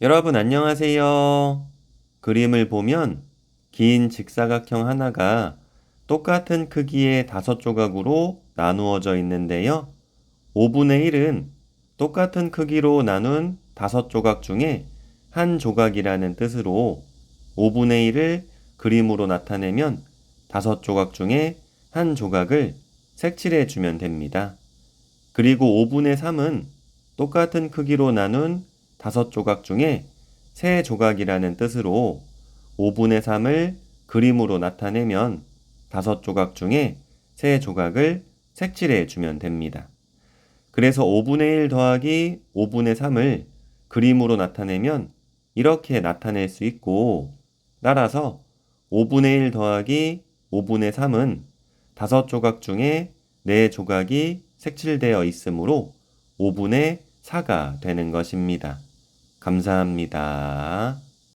여러분 안녕하세요. 그림을 보면 긴 직사각형 하나가 똑같은 크기의 다섯 조각으로 나누어져 있는데요. 5분의 1은 똑같은 크기로 나눈 다섯 조각 중에 한 조각이라는 뜻으로 5분의 1을 그림으로 나타내면 다섯 조각 중에 한 조각을 색칠해 주면 됩니다. 그리고 5분의 3은 똑같은 크기로 나눈 다섯 조각 중에 세 조각이라는 뜻으로 5분의 3을 그림으로 나타내면 다섯 조각 중에 세 조각을 색칠해 주면 됩니다. 그래서 5분의 1 더하기 5분의 3을 그림으로 나타내면 이렇게 나타낼 수 있고 따라서 5분의 1 더하기 5분의 3은 다섯 조각 중에 네 조각이 색칠되어 있으므로 5분의 4가 되는 것입니다. 감사합니다.